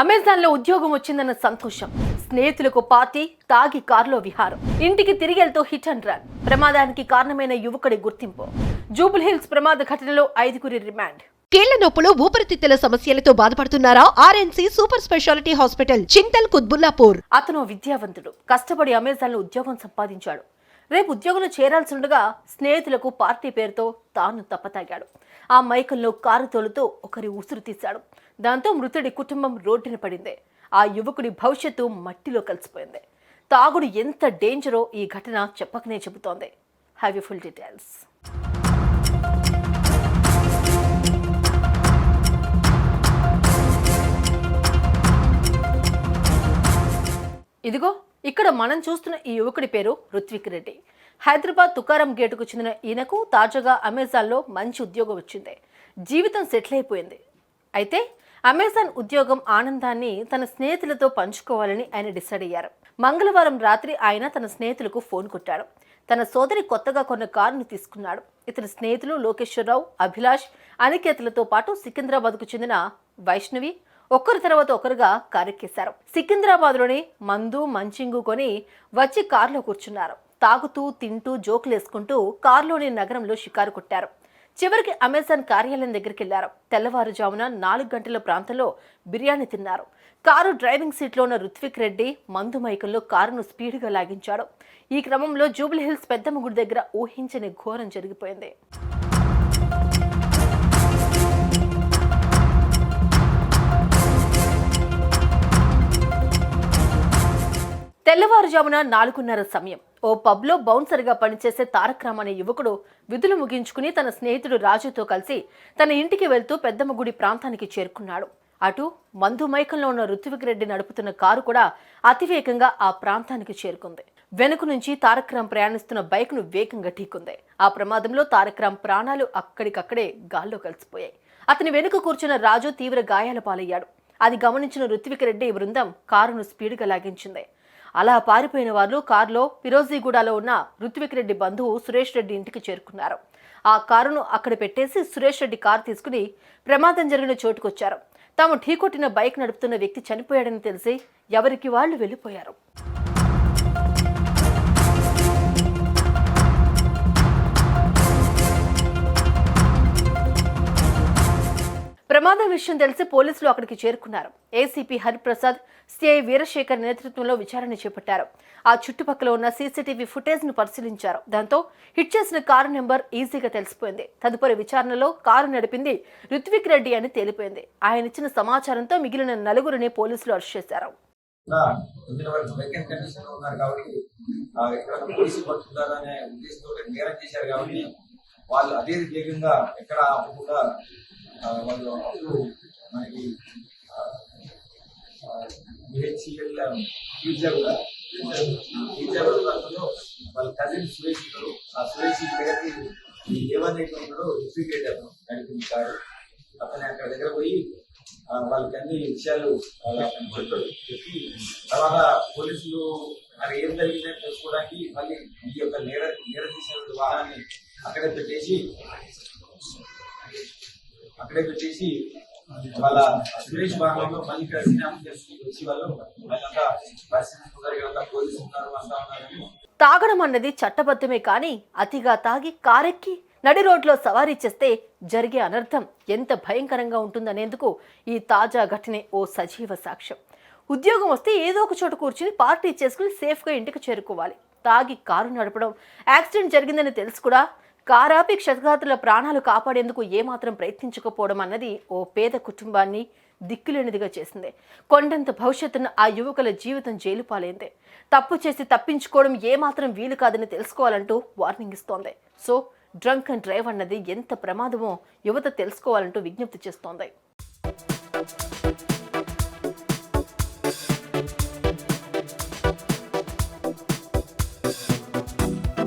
అమెజాన్లో ఉద్యోగం వచ్చిందన్న సంతోషం. స్నేహితులకు పార్టీ తాగి కారులో విహారం. ఇంటికి తిరిగెళ్తూ హిట్ అండ్ రన్. ప్రమాదానికి కారణమైన యువకుడి గుర్తింపు. జూబుల్ హిల్స్ ప్రమాద ఘటనలో ఐదుగురి రిమాండ్. కీళ్ళ నొప్పులు ఊపిరితిత్తుల సమస్యలతో బాధపడుతున్నారా RNC super speciality hospital Chintal Qutbullapur? అతను విద్యావంతుడు. కష్టపడి అమెజాన్లో ఉద్యోగం సంపాదించాడు. రేపు ఉద్యోగంలో చేరాల్సి ఉండగా స్నేహితులకు పార్టీ పేరుతో తాను తప్పతాగాడు. ఆ మైకంలో కారు తోలుతూ ఒకరి ఉసురు తీశాడు. దాంతో మృతుడి కుటుంబం రోడ్డున పడింది. ఆ యువకుడి భవిష్యత్తు మట్టిలో కలిసిపోయింది. తాగుడు ఎంత డేంజరో ఈ ఘటన చెప్పకనే చెబుతోంది. హ్యావ్ యూ ఫుల్ డీటెయిల్స్ ఇదిగో ఇక్కడ మనం చూస్తున్న ఈ యువకుడి పేరు రుత్విక్ రెడ్డి. హైదరాబాద్ తుకారం గేటుకు చెందిన ఈయనకు తాజాగా అమెజాన్లో మంచి ఉద్యోగం వచ్చింది. జీవితం సెటిల్ అయిపోయింది. అయితే అమెజాన్ ఉద్యోగం ఆనందాన్ని తన స్నేహితులతో పంచుకోవాలని ఆయన డిసైడ్ అయ్యారు. మంగళవారం రాత్రి ఆయన తన స్నేహితులకు ఫోన్ కొట్టాడు. తన సోదరి కొత్తగా కొన్న కారును తీసుకున్నాడు. ఇతని స్నేహితులు లోకేశ్వరరావు అభిలాష్ అనికేతులతో పాటు సికింద్రాబాద్కు చెందిన వైష్ణవి ఒక్కరి తర్వాత ఒకరుగా కారెక్కేశారు. సికింద్రాబాద్లోని మందు మంచింగు కొని వచ్చి కారులో కూర్చున్నారు. తాగుతూ తింటూ జోకులేసుకుంటూ కారులోని నగరంలో షికారు కొట్టారు. చివరికి అమెజాన్ కార్యాలయం దగ్గరికి వెళ్ళారు తెల్లవారుజామున నాలుగు గంటల ప్రాంతంలో బిర్యానీ తిన్నారు. కారు డ్రైవింగ్ సీట్లో ఉన్న రుత్విక్ రెడ్డి మందు మైకంలో కారును స్పీడ్గా లాగించాడు. ఈ క్రమంలో జూబ్లీహిల్స్ పెద్దమ్మ గుడి దగ్గర ఊహించని ఘోరం జరిగిపోయింది. తెల్లవారుజామున నాలుగున్నర సమయం. ఓ పబ్లో బౌన్సర్గా పనిచేసే తారక్ రామ్ అనే యువకుడు విధులు ముగించుకుని తన స్నేహితుడు రాజుతో కలిసి తన ఇంటికి వెళ్తూ పెద్దమ్మ గుడి ప్రాంతానికి చేరుకున్నాడు. అటు మందు మైకంలో ఉన్న ఋత్విక్ రెడ్డి నడుపుతున్న కారు కూడా అతివేగంగా ఆ ప్రాంతానికి చేరుకుంది. వెనుక నుంచి తారక్ రామ్ ప్రయాణిస్తున్న బైక్ను వేగంగా ఢీకుంది. ఆ ప్రమాదంలో తారక్ రామ్ ప్రాణాలు అక్కడికక్కడే గాల్లో కలిసిపోయాయి. అతని వెనుక కూర్చున్న రాజు తీవ్ర గాయాల పాలయ్యాడు. అది గమనించిన ఋత్విక్ రెడ్డి బృందం కారును స్పీడ్గా లాగించింది. అలా పారిపోయిన వారు కారులో ఫిరోజీగూడలో ఉన్న ఋత్విక్ రెడ్డి బంధువు సురేష్ రెడ్డి ఇంటికి చేరుకున్నారు. ఆ కారును అక్కడ పెట్టేసి సురేష్ రెడ్డి కారు తీసుకుని ప్రమాదం జరిగిన చోటుకొచ్చారు. తాము ఢీకొట్టిన బైక్ నడుపుతున్న వ్యక్తి చనిపోయాడని తెలిసి ఎవరికి వాళ్ళు వెళ్ళిపోయారు? ప్రమాదం విషయం తెలిసి పోలీసులు అక్కడికి చేరుకున్నారు. ఏసీపీ హరిప్రసాద్ సిఐ వీరశేఖర్ నేతృత్వంలో విచారణ చేపట్టారు. ఆ చుట్టుపక్కల ఉన్న సీసీటీవీ ఫుటేజ్ను పరిశీలించారు. దాంతో హిట్ చేసిన కారు నెంబర్ ఈజీగా తెలిసిపోయింది. తదుపరి విచారణలో కారు నడిపింది రుత్విక్ రెడ్డి అని తేలిపోయింది. ఆయన ఇచ్చిన సమాచారంతో మిగిలిన నలుగురిని పోలీసులు అరెస్ట్ చేశారు. వాళ్ళు అదే వేగంగా ఎక్కడ ఆపకుండా వాళ్ళు అప్పుడు మనకి బిహెచ్సిఎల్ పిజ్జా కూడా పిజ్జా ప్రాంతంలో వాళ్ళ కజిన్ సురేష్ గారు ఆ సురేష్ దగ్గరికి ఈ ఏవన్నైతే ఉన్నాడో రిఫ్రిజిరేటర్ అతను నడిపించాడు. అతను అక్కడ దగ్గర పోయి వాళ్ళకి అన్ని విషయాలు చెప్పాడు. చెప్పి తర్వాత పోలీసులు మరి ఏం జరిగిందని తెలుసుకోవడానికి మళ్ళీ ఈ యొక్క నేర నేర తీసిన వాహనాన్ని అక్కడే పెట్టేసి అక్కడే వచ్చేసి వాళ్ళ సురేష్ వాహనంలో మళ్ళీ ఇక్కడ వచ్చి వాళ్ళు వాళ్ళంతా ఉన్నారు అంతా తాగడం అన్నది చట్టబద్ధమే కానీ అతిగా తాగి కారెక్కి నడి రోడ్లో సవారీ చేస్తే జరిగే అనర్థం ఎంత భయంకరంగా ఉంటుందనేందుకు ఈ తాజా ఘటనే ఓ సజీవ సాక్ష్యం. ఉద్యోగం వస్తే ఏదో ఒక చోట కూర్చుని పార్టీ చేసుకుని సేఫ్గా ఇంటికి చేరుకోవాలి. తాగి కారు నడపడం యాక్సిడెంట్ జరిగిందని తెలుసు కూడా కారాపి క్షతగాతుల ప్రాణాలు కాపాడేందుకు ఏమాత్రం ప్రయత్నించకపోవడం అన్నది ఓ పేద కుటుంబాన్ని దిక్కులేనిదిగా చేసింది. కొండంత భవిష్యత్తును ఆ యువకుల జీవితం జైలు పాలైంది. తప్పు చేసి తప్పించుకోవడం ఏమాత్రం వీలు కాదని తెలుసుకోవాలంటూ వార్నింగ్ ఇస్తోంది. సో డ్రంక్ అండ్ డ్రైవ్ అన్నది ఎంత ప్రమాదమో యువత తెలుసుకోవాలంటూ విజ్ఞప్తి చేస్తోంది.